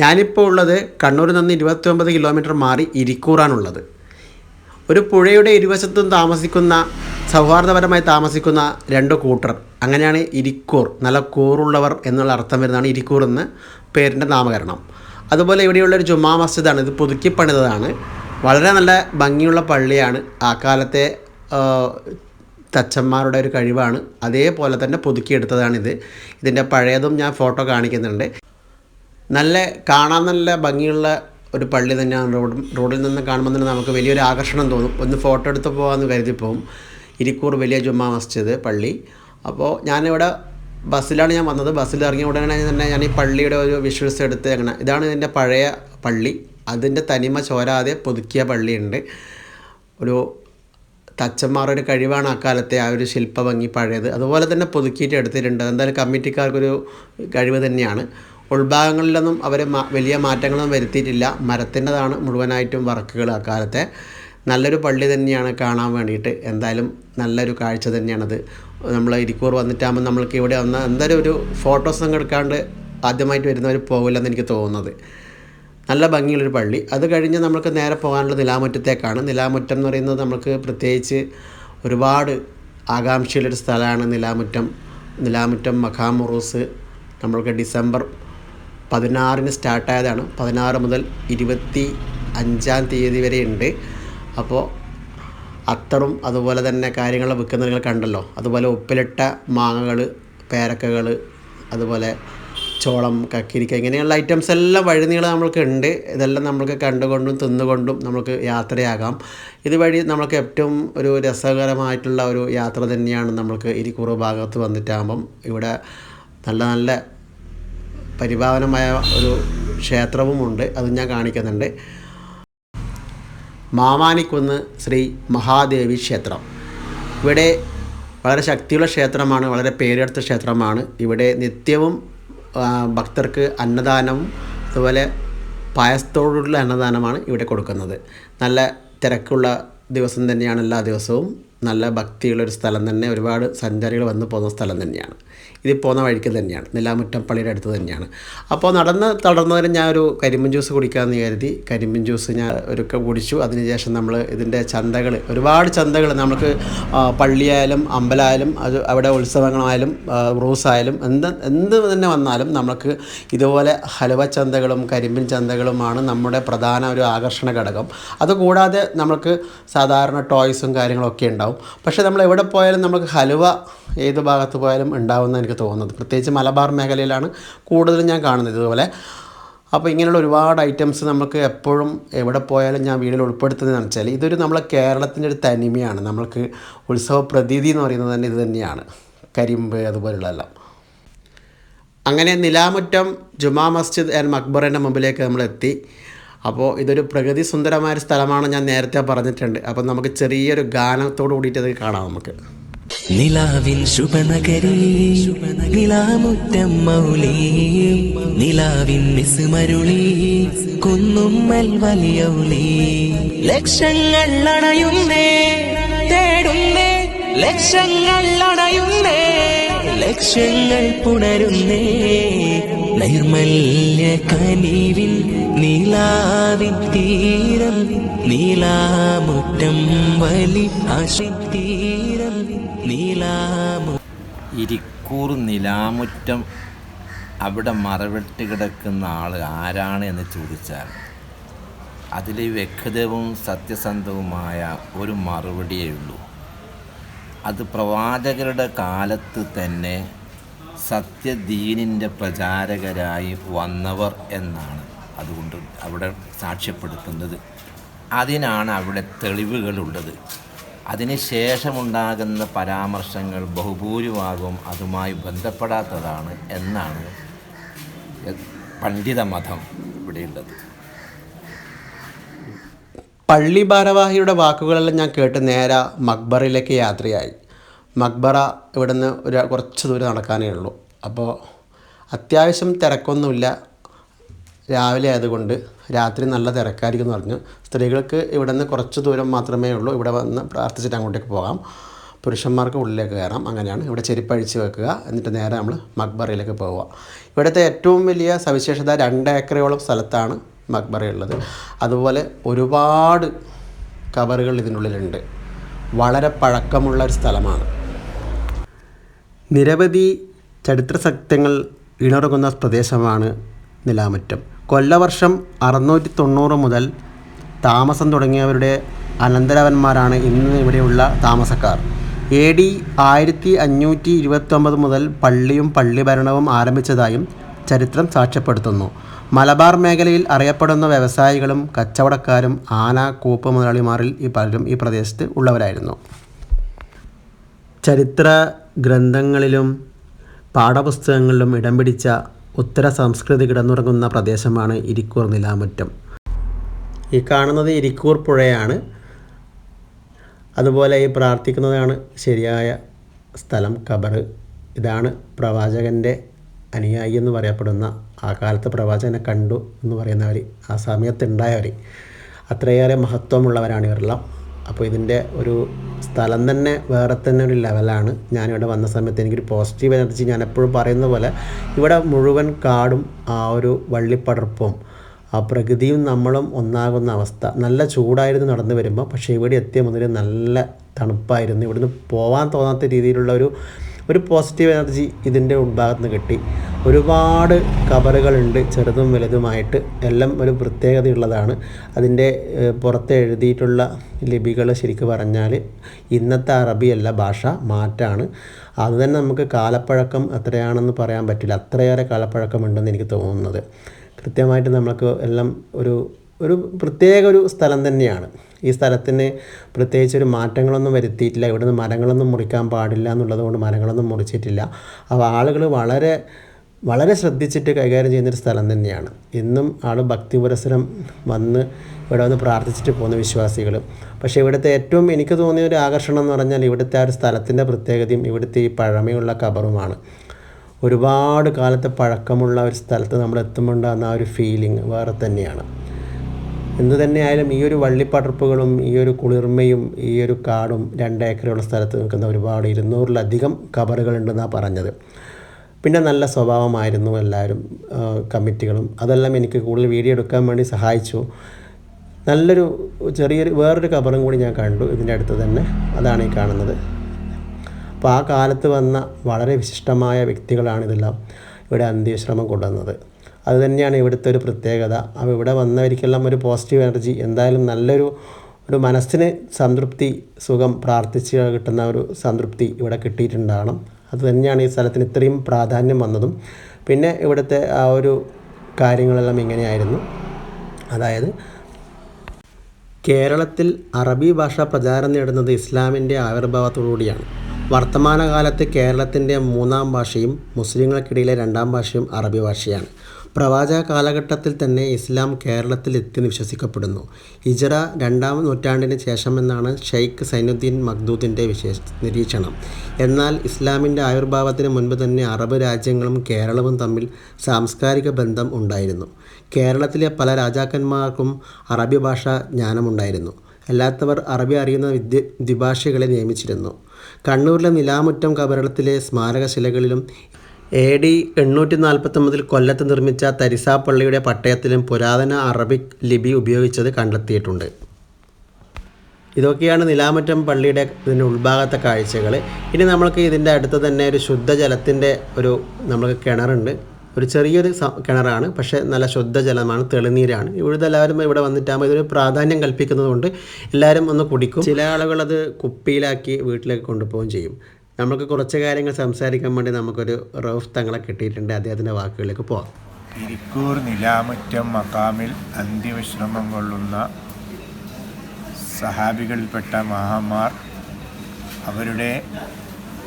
ഞാനിപ്പോൾ ഉള്ളത് കണ്ണൂരിൽ നിന്ന് ഇരുപത്തി കിലോമീറ്റർ മാറി ഇരിക്കൂറാണുള്ളത്. ഒരു പുഴയുടെ ഇരുവശത്തും താമസിക്കുന്ന സൗഹാർദ്ദപരമായി താമസിക്കുന്ന രണ്ട് കൂട്ടർ. അങ്ങനെയാണ് ഇരിക്കൂർ നല്ല കൂറുള്ളവർ എന്നുള്ള അർത്ഥം വരുന്നതാണ് ഇരിക്കൂർ എന്ന് പേരിന്റെ നാമകരണം. അതുപോലെ ഇവിടെയുള്ള ഒരു ജുമാ മസ്ജിദാണ് ഇത് പുതുക്കി പണിതതാണ്. വളരെ നല്ല ഭംഗിയുള്ള പള്ളിയാണ്. ആ കാലത്തെ തച്ചന്മാരുടെ ഒരു കഴിവാണ്. അതേപോലെ തന്നെ പുതുക്കിയെടുത്തതാണിത് ഇതിന്റെ പഴയതും ഞാൻ ഫോട്ടോ കാണിക്കുന്നുണ്ട്. നല്ല കാണാൻ നല്ല ഭംഗിയുള്ള ഒരു പള്ളി തന്നെയാണ് റോഡ് റോഡിൽ നിന്ന് കാണുമ്പോൾ തന്നെ നമുക്ക് വലിയൊരു ആകർഷണം തോന്നും. ഒന്ന് ഫോട്ടോ എടുത്ത് പോകാമെന്ന് കരുതിപ്പോവും. ഇരിക്കൂർ വലിയ ജുമാ മസ്ജിദ് പള്ളി. അപ്പോൾ ഞാനിവിടെ ബസ്സിലാണ് ഞാൻ വന്നത്. ബസ്സിൽ ഇറങ്ങിയ ഉടനെ തന്നെ ഞാൻ ഈ പള്ളിയുടെ ഒരു വിഷ്വൽസ് എടുത്ത് അങ്ങനെ ഇതാണ് ഇതിന്റെ പഴയ പള്ളി. അതിന്റെ തനിമ ചോരാതെ പുതുക്കിയ പള്ളിയുണ്ട്. ഒരു തച്ചന്മാരുടെ കഴിവാണ് അക്കാലത്തെ ആ ഒരു ശില്പഭംഗി പഴയത്. അതുപോലെ തന്നെ പുതുക്കിയിട്ട് എടുത്തിട്ടുണ്ട്. എന്തായാലും കമ്മിറ്റിക്കാർക്കൊരു കഴിവ് തന്നെയാണ്. ഉൾഭാഗങ്ങളിലൊന്നും അവർ വലിയ മാറ്റങ്ങളൊന്നും വരുത്തിയിട്ടില്ല. മരത്തിന്റെതാണ് മുഴുവനായിട്ടും വർക്കുകൾ അക്കാലത്തെ. നല്ലൊരു പള്ളി തന്നെയാണ് കാണാൻ വേണ്ടിയിട്ട് എന്തായാലും നല്ലൊരു കാഴ്ച തന്നെയാണത്. നമ്മൾ ഇരിക്കൂർ വന്നിട്ടാകുമ്പോൾ നമ്മൾക്ക് ഇവിടെ വന്ന എന്തായാലും ഒരു ഫോട്ടോസ് ഒന്നും എടുക്കാണ്ട് ആദ്യമായിട്ട് വരുന്നവർ പോകില്ലെന്ന് എനിക്ക് തോന്നുന്നത്. നല്ല ഭംഗിയുള്ളൊരു പള്ളി. അത് കഴിഞ്ഞ് നമുക്ക് നേരെ പോകാനുള്ള നിലാമുറ്റത്തേക്കാണ്. നിലാമുറ്റം എന്ന് പറയുന്നത് നമുക്ക് പ്രത്യേകിച്ച് ഒരുപാട് ആകാംക്ഷയുള്ളൊരു സ്ഥലമാണ് നിലാമുറ്റം. നിലാമുറ്റം മഖാമുറൂസ്. നമ്മൾക്ക് ഡിസംബർ പതിനാറിന് സ്റ്റാർട്ടായതാണ്. പതിനാറ് മുതൽ ഇരുപത്തി അഞ്ചാം തീയതി വരെ ഉണ്ട്. അപ്പോൾ അത്തറും അതുപോലെ തന്നെ കാര്യങ്ങൾ വിൽക്കുന്നത് നിങ്ങൾ കണ്ടല്ലോ. അതുപോലെ ഉപ്പിലിട്ട മാങ്ങകൾ പേരക്കകൾ അതുപോലെ ചോളം കക്കിരിക്ക ഇങ്ങനെയുള്ള ഐറ്റംസ് എല്ലാം വഴിനീളം നമ്മൾക്ക് ഉണ്ട്. ഇതെല്ലാം നമ്മൾക്ക് കണ്ടുകൊണ്ടും തിന്നുകൊണ്ടും നമുക്ക് യാത്രയാകാം. ഇതുവഴി നമ്മൾക്ക് ഏറ്റവും ഒരു രസകരമായിട്ടുള്ള ഒരു യാത്ര തന്നെയാണ് നമ്മൾക്ക് ഇരിക്കൂറ് ഭാഗത്ത് വന്നിട്ടാകുമ്പം ഇവിടെ നല്ല നല്ല പരിപാവനമായ ഒരു ക്ഷേത്രവുമുണ്ട്. അത് ഞാൻ കാണിക്കുന്നുണ്ട്. മാമാനിക്കുന്ന് ശ്രീ മഹാദേവി ക്ഷേത്രം. ഇവിടെ വളരെ ശക്തിയുള്ള ക്ഷേത്രമാണ് വളരെ പേരെടുത്ത ക്ഷേത്രമാണ്. ഇവിടെ നിത്യവും ഭക്തർക്ക് അന്നദാനവും അതുപോലെ പായസത്തോടുള്ള അന്നദാനമാണ് ഇവിടെ കൊടുക്കുന്നത്. നല്ല തിരക്കുള്ള ദിവസം തന്നെയാണ് എല്ലാ ദിവസവും. നല്ല ഭക്തിയുള്ളൊരു സ്ഥലം തന്നെ ഒരുപാട് സഞ്ചാരികൾ വന്ന് പോകുന്ന സ്ഥലം തന്നെയാണ്. ഇത് പോകുന്ന വഴിക്ക് തന്നെയാണ്. നിലാമുറ്റം പള്ളിയുടെ അടുത്ത് തന്നെയാണ്. അപ്പോൾ നടന്ന് തളർന്നതിന് ഞാൻ ഒരു കരിമ്പിൻ ജ്യൂസ് കുടിക്കാമെന്ന് കരുതി കരിമ്പിൻ ജ്യൂസ് ഞാൻ ഒരു ക- കുടിച്ചു അതിനുശേഷം നമ്മൾ ഇതിന്റെ ചന്തകൾ ഒരുപാട് ചന്തകൾ നമുക്ക് പള്ളിയായാലും അമ്പലമായാലും അത് അവിടെ ഉത്സവങ്ങളായാലും റൂസ് റൂസായാലും എന്ത് എന്ത് തന്നെ വന്നാലും നമുക്ക് ഇതുപോലെ ഹലുവ ചന്തകളും കരിമ്പിൻ ചന്തകളുമാണ് നമ്മുടെ പ്രധാന ഒരു ആകർഷണ ഘടകം. അതുകൂടാതെ നമുക്ക് സാധാരണ ടോയ്സും കാര്യങ്ങളൊക്കെ ഉണ്ടാവും. പക്ഷേ നമ്മൾ എവിടെ പോയാലും നമുക്ക് ഹലുവ ഏത് ഭാഗത്ത് പോയാലും ഉണ്ടാവുമെന്ന് എനിക്ക് തോന്നുന്നത്. പ്രത്യേകിച്ച് മലബാർ മേഖലയിലാണ് കൂടുതലും ഞാൻ കാണുന്നത് ഇതുപോലെ. അപ്പോൾ ഇങ്ങനെയുള്ള ഒരുപാട് ഐറ്റംസ് നമുക്ക് എപ്പോഴും എവിടെ പോയാലും ഞാൻ വീഡിയോയിൽ ഉൾപ്പെടുത്തുന്നതെന്ന് വെച്ചാൽ ഇതൊരു നമ്മളെ കേരളത്തിന്റെ ഒരു തനിമയാണ്. നമ്മൾക്ക് ഉത്സവ പ്രതീതി എന്ന് പറയുന്നത് തന്നെ ഇത് തന്നെയാണ്. കരിമ്പ് അതുപോലുള്ളതെല്ലാം. അങ്ങനെ നിലാമുറ്റം ജുമാ മസ്ജിദ് ആൻഡ് മക്ബറിന്റെ മുമ്പിലേക്ക് നമ്മൾ എത്തി അപ്പോൾ ഇതൊരു പ്രകൃതി സുന്ദരമായ ഒരു സ്ഥലമാണ് ഞാൻ നേരത്തെ പറഞ്ഞിട്ടുണ്ട്. അപ്പം നമുക്ക് ചെറിയൊരു ഗാനത്തോട് കൂടിയിട്ട് അത് കാണാം നമുക്ക്. നിലാവിൻ ശുഭനഗരി നിലാമുറ്റം മൗലി നിലാവിൻ നിസ്മരുളി കുന്നുമ്മൽ വലിയൗലി. ലക്ഷങ്ങൾ അണയുന്നേ തേടുന്നേ ലക്ഷങ്ങൾ അണയുന്നേ. ലക്ഷ്യങ്ങൾ പുണരുന്നേ. നൈർമല്യ കനിവിൻ നീലാവിൻ തീരം നീലാമുറ്റം വലി ആശിത്തീരം നീലാമു ഇരിക്കൂർ നീലാമുറ്റം അവിടെ മറവിട്ട് കിടക്കുന്ന ആൾ ആരാണ് എന്ന് ചോദിച്ചാൽ അതിലെ വ്യക്തവും സത്യസന്ധവുമായ ഒരു മറുപടിയേ ഉള്ളൂ. അത് പ്രവാചകരുടെ കാലത്ത് തന്നെ സത്യദീനിന്റെ പ്രചാരകരായി വന്നവർ എന്നാണ് അതുകൊണ്ട് അവിടെ സാക്ഷ്യപ്പെടുത്തുന്നത്. അതിനാണ് അവിടെ തെളിവുകളുള്ളത്. അതിന് ശേഷമുണ്ടാകുന്ന പരാമർശങ്ങൾ ബഹുഭൂരിഭാഗവും അതുമായി ബന്ധപ്പെടാത്തതാണ് എന്നാണ് പണ്ഡിത മതം ഇവിടെയുള്ളത്. പള്ളി ഭാരവാഹിയുടെ വാക്കുകളെല്ലാം ഞാൻ കേട്ട് നേരെ മക്ബറയിലേക്ക് യാത്രയായി. മക്ബറ ഇവിടുന്ന് ഒരു കുറച്ച് ദൂരം നടക്കാനേ ഉള്ളൂ. അപ്പോൾ അത്യാവശ്യം തിരക്കൊന്നുമില്ല. രാവിലെ ആയതുകൊണ്ട് രാത്രി നല്ല തിരക്കായിരിക്കും എന്ന് പറഞ്ഞു. സ്ത്രീകൾക്ക് ഇവിടെ നിന്ന് കുറച്ച് ദൂരം മാത്രമേ ഉള്ളൂ. ഇവിടെ വന്ന് പ്രാർത്ഥിച്ചിട്ട് അങ്ങോട്ടേക്ക് പോകാം. പുരുഷന്മാർക്ക് ഉള്ളിലേക്ക് കയറാം. അങ്ങനെയാണ്. ഇവിടെ ചെരുപ്പഴിച്ച് വെക്കുക. എന്നിട്ട് നേരെ നമ്മൾ മക്ബറയിലേക്ക് പോവുക. ഇവിടുത്തെ ഏറ്റവും വലിയ സവിശേഷത രണ്ട് ഏക്കറയോളം സ്ഥലത്താണ് മക്ബറയുള്ളത്. അതുപോലെ ഒരുപാട് കബറുകൾ ഇതിനുള്ളിലുണ്ട്. വളരെ പഴക്കമുള്ള ഒരു സ്ഥലമാണ്. നിരവധി ചരിത്ര സത്യങ്ങൾ ഇണറുകുന്ന പ്രദേശമാണ് നിലാമുറ്റം. കൊല്ലവർഷം അറുന്നൂറ്റി തൊണ്ണൂറ് മുതൽ താമസം തുടങ്ങിയവരുടെ അനന്തരവന്മാരാണ് ഇന്ന് ഇവിടെയുള്ള താമസക്കാർ. എ ഡി ആയിരത്തി അഞ്ഞൂറ്റി ഇരുപത്തൊമ്പത് മുതൽ പള്ളിയും പള്ളി ഭരണവും ആരംഭിച്ചതായും ചരിത്രം സാക്ഷ്യപ്പെടുത്തുന്നു. മലബാർ മേഖലയിൽ അറിയപ്പെടുന്ന വ്യവസായികളും കച്ചവടക്കാരും ആന കൂപ്പ് മുതലാളിമാരിൽ ഈ പലരും ഈ പ്രദേശത്ത് ഉള്ളവരായിരുന്നു. ചരിത്ര ഗ്രന്ഥങ്ങളിലും പാഠപുസ്തകങ്ങളിലും ഇടം പിടിച്ച ഉത്തര സംസ്കൃതി കിടന്നുറങ്ങുന്ന പ്രദേശമാണ് ഇരിക്കൂർ നിലാമുറ്റം. ഈ കാണുന്നത് ഇരിക്കൂർ പുഴയാണ്. അതുപോലെ ഈ പ്രാർത്ഥിക്കുന്നതാണ് ശരിയായ സ്ഥലം കബറ് ഇതാണ് പ്രവാചകന്റെ അനുയായി എന്ന് പറയപ്പെടുന്ന ആ കാലത്ത് പ്രവാചകനെ കണ്ടു എന്ന് പറയുന്നവർ ആ സമയത്ത് ഉണ്ടായവർ അത്രയേറെ മഹത്വമുള്ളവരാണ് ഇവരെല്ലാം. അപ്പോൾ ഇതിന്റെ ഒരു സ്ഥലം തന്നെ വേറെ തന്നെ ഒരു ലെവലാണ്. ഞാനിവിടെ വന്ന സമയത്ത് എനിക്കൊരു പോസിറ്റീവ് എനർജി ഞാൻ എപ്പോഴും പറയുന്ന പോലെ ഇവിടെ മുഴുവൻ കാടും ആ ഒരു വള്ളിപ്പടർപ്പും ആ പ്രകൃതിയും നമ്മളും ഒന്നാകുന്ന അവസ്ഥ. നല്ല ചൂടായിരുന്നു നടന്നു വരുമ്പോൾ പക്ഷേ ഇവിടെ എത്തിയ മുതൽ നല്ല തണുപ്പായിരുന്നു. ഇവിടുന്ന് പോകാൻ തോന്നാത്ത രീതിയിലുള്ള ഒരു ഒരു പോസിറ്റീവ് എനർജി ഇതിന്റെ ഉൾഭാഗത്ത് നിന്ന് കിട്ടി. ഒരുപാട് കബറുകളുണ്ട് ചെറുതും വലുതുമായിട്ട്. എല്ലാം ഒരു പ്രത്യേകതയുള്ളതാണ്. അതിന്റെ പുറത്ത് എഴുതിയിട്ടുള്ള ലിപികൾ ശരിക്കും പറഞ്ഞാൽ ഇന്നത്തെ അറബിയല്ല ഭാഷ മാറ്റാണ്. അത് തന്നെ നമുക്ക് കാലപ്പഴക്കം എത്രയാണെന്ന് പറയാൻ പറ്റില്ല. അത്രയേറെ കാലപ്പഴക്കമുണ്ടെന്ന് എനിക്ക് തോന്നുന്നത്. കൃത്യമായിട്ട് നമ്മൾക്ക് എല്ലാം ഒരു ഒരു പ്രത്യേക ഒരു സ്ഥലം തന്നെയാണ്. ഈ സ്ഥലത്തിന് പ്രത്യേകിച്ച് ഒരു മാറ്റങ്ങളൊന്നും വരുത്തിയിട്ടില്ല. ഇവിടുന്ന് മരങ്ങളൊന്നും മുറിക്കാൻ പാടില്ല എന്നുള്ളത് കൊണ്ട് മരങ്ങളൊന്നും മുറിച്ചിട്ടില്ല. അപ്പോൾ ആളുകൾ വളരെ വളരെ ശ്രദ്ധിച്ചിട്ട് കൈകാര്യം ചെയ്യുന്നൊരു സ്ഥലം തന്നെയാണ്. ഇന്നും ആൾ ഭക്തി പുരസരം വന്ന് ഇവിടെ വന്ന് പ്രാർത്ഥിച്ചിട്ട് പോകുന്ന വിശ്വാസികൾ. പക്ഷേ ഇവിടുത്തെ ഏറ്റവും എനിക്ക് തോന്നിയ ഒരു ആകർഷണം എന്ന് പറഞ്ഞാൽ ഇവിടുത്തെ ആ ഒരു സ്ഥലത്തിന്റെ പ്രത്യേകതയും ഇവിടുത്തെ ഈ പഴമയുള്ള കബറുമാണ്. ഒരുപാട് കാലത്തെ പഴക്കമുള്ള ഒരു സ്ഥലത്ത് നമ്മൾ എത്തുമ്പോണ്ടാകുന്ന ആ ഒരു ഫീലിംഗ് വേറെ തന്നെയാണ്. എന്ത് തന്നെയായാലും ഈ ഒരു വള്ളിപ്പടർപ്പുകളും ഈ ഒരു കുളിർമയും ഈ ഒരു കാടും രണ്ട് ഏക്കറുള്ള സ്ഥലത്ത് നിൽക്കുന്ന ഒരുപാട് ഇരുന്നൂറിലധികം കബറുകളുണ്ടെന്നാണ് പറഞ്ഞത്. പിന്നെ നല്ല സ്വഭാവമായിരുന്നു എല്ലാവരും കമ്മിറ്റികളും. അതെല്ലാം എനിക്ക് കൂടുതൽ വീഡിയോ എടുക്കാൻ വേണ്ടി സഹായിച്ചു. നല്ലൊരു ചെറിയൊരു വേറൊരു കബറും കൂടി ഞാൻ കണ്ടു ഇതിന്റെ അടുത്ത് തന്നെ. അതാണ് ഈ കാണുന്നത്. അപ്പോൾ ആ കാലത്ത് വന്ന വളരെ വിശിഷ്ടമായ വ്യക്തികളാണ് ഇതെല്ലാം ഇവിടെ അന്ത്യശ്രമം കൊണ്ടുവന്നത്. അത് തന്നെയാണ് ഇവിടുത്തെ ഒരു പ്രത്യേകത. അപ്പോൾ ഇവിടെ വന്നവർക്കെല്ലാം ഒരു പോസിറ്റീവ് എനർജി എന്തായാലും നല്ലൊരു ഒരു മനസ്സിന് സംതൃപ്തി സുഖം പ്രാർത്ഥിച്ച് കിട്ടുന്ന ഒരു സംതൃപ്തി ഇവിടെ കിട്ടിയിട്ടുണ്ടാകണം. അത് തന്നെയാണ് ഈ സ്ഥലത്തിന് ഇത്രയും പ്രാധാന്യം വന്നതും. പിന്നെ ഇവിടുത്തെ ആ ഒരു കാര്യങ്ങളെല്ലാം ഇങ്ങനെയായിരുന്നു. അതായത് കേരളത്തിൽ അറബി ഭാഷ പ്രചാരം നേടുന്നത് ഇസ്ലാമിന്റെ ആവിർഭാവത്തോടുകൂടിയാണ്. വർത്തമാനകാലത്ത് കേരളത്തിന്റെ മൂന്നാം ഭാഷയും മുസ്ലിങ്ങൾക്കിടയിലെ രണ്ടാം ഭാഷയും അറബി ഭാഷയാണ്. പ്രവാചക കാലഘട്ടത്തിൽ തന്നെ ഇസ്ലാം കേരളത്തിൽ എത്തിയെന്ന് വിശ്വസിക്കപ്പെടുന്നു. ഹിജറ രണ്ടാം നൂറ്റാണ്ടിന് ശേഷമെന്നാണ് ഷെയ്ഖ് സൈനുദ്ദീൻ മഖ്ദൂദിന്റെ വിശേഷ നിരീക്ഷണം. എന്നാൽ ഇസ്ലാമിന്റെ ആവിർഭാവത്തിന് മുൻപ് തന്നെ അറബ് രാജ്യങ്ങളും കേരളവും തമ്മിൽ സാംസ്കാരിക ബന്ധം ഉണ്ടായിരുന്നു. കേരളത്തിലെ പല രാജാക്കന്മാർക്കും അറബി ഭാഷ ജ്ഞാനമുണ്ടായിരുന്നു. അല്ലാത്തവർ അറബി അറിയുന്ന വിദ്യ ദ്വിഭാഷികളെ നിയമിച്ചിരുന്നു. കണ്ണൂരിലെ നിലാമുറ്റം കബറളത്തിലെ സ്മാരകശിലകളിലും എ ഡി എണ്ണൂറ്റി നാൽപ്പത്തൊമ്പതിൽ കൊല്ലത്ത് നിർമ്മിച്ച തരിസാപ്പള്ളിയുടെ പട്ടയത്തിലും പുരാതന അറബിക് ലിപി ഉപയോഗിച്ചത് കണ്ടെത്തിയിട്ടുണ്ട്. ഇതൊക്കെയാണ് നിലാമറ്റം പള്ളിയുടെ ഇതിന്റെ ഉൾഭാഗത്തെ കാഴ്ചകൾ. ഇനി നമ്മൾക്ക് ഇതിന്റെ അടുത്ത് തന്നെ ഒരു ശുദ്ധജലത്തിന്റെ ഒരു നമ്മൾക്ക് കിണറുണ്ട്. ഒരു ചെറിയൊരു കിണറാണ് പക്ഷേ നല്ല ശുദ്ധജലമാണ് തെളിനീരാണ്. ഇവിടുത്തെ എല്ലാവരും ഇവിടെ വന്നിട്ടാകുമ്പോൾ ഇതൊരു പ്രാധാന്യം കൽപ്പിക്കുന്നതുകൊണ്ട് എല്ലാവരും ഒന്ന് കുടിക്കും. ചില ആളുകൾ അത് കുപ്പിയിലാക്കി വീട്ടിലേക്ക് കൊണ്ടുപോവുകയും ചെയ്യും. നമുക്ക് കുറച്ച് കാര്യങ്ങൾ സംസാരിക്കാൻ വേണ്ടി നമുക്കൊരു റൌഫ് തങ്ങളെ കിട്ടിയിട്ടുണ്ട്. അദ്ദേഹത്തിന്റെ വാക്കുകളിലേക്ക് പോകാം ഇരിക്കൂർ നിലാമറ്റം മക്കാമിൽ അന്ത്യവിശ്രമം കൊള്ളുന്ന സഹാബികളിൽപ്പെട്ട മഹാമാർ അവരുടെ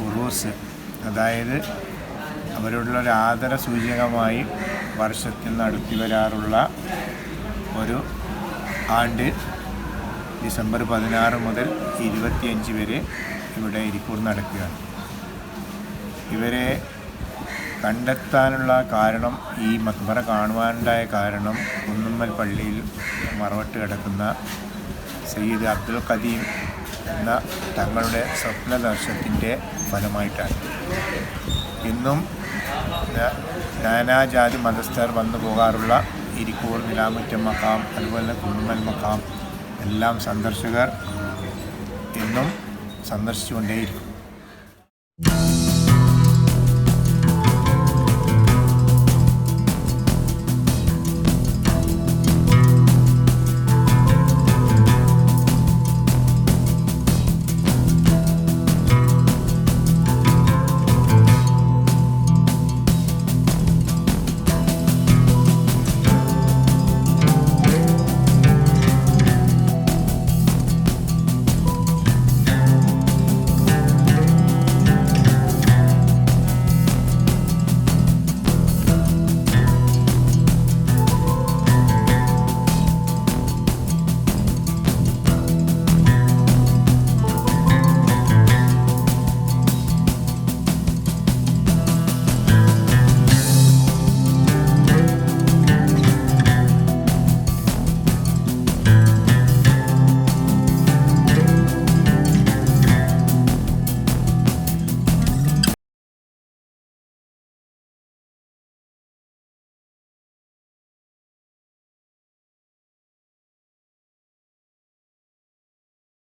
ഉറൂസ് അതായത് അവരോടുള്ള ഒരു ആദര സൂചകമായി വർഷത്തിൽ നടത്തി വരാറുള്ള ഒരു ആണ്ട് ഡിസംബർ പതിനാറ് മുതൽ ഇരുപത്തിയഞ്ച് വരെ ഇവിടെ ഇരിക്കൂർ നടക്കുകയാണ്. ഇവരെ കണ്ടെത്താനുള്ള കാരണം ഈ മക്ബറ കാണുവാനുണ്ടായ കാരണം കുന്നുമ്മൽ പള്ളിയിൽ മറവട്ട് കിടക്കുന്ന സയ്യിദ് അബ്ദുൽ ഖദീം എന്ന തങ്ങളുടെ സ്വപ്നദർശത്തിന്റെ ഫലമായിട്ടാണ്. ഇന്നും നാനാജാതി മതസ്ഥർ വന്നു പോകാറുള്ള ഇരിക്കൂർ നിലാമുറ്റം മക്കാം അതുപോലെ കുന്നുമ്മൽ മക്കാം എല്ലാം സന്ദർശകർ ഇന്നും സന്ദർശിച്ചുകൊണ്ടേയിരിക്കും.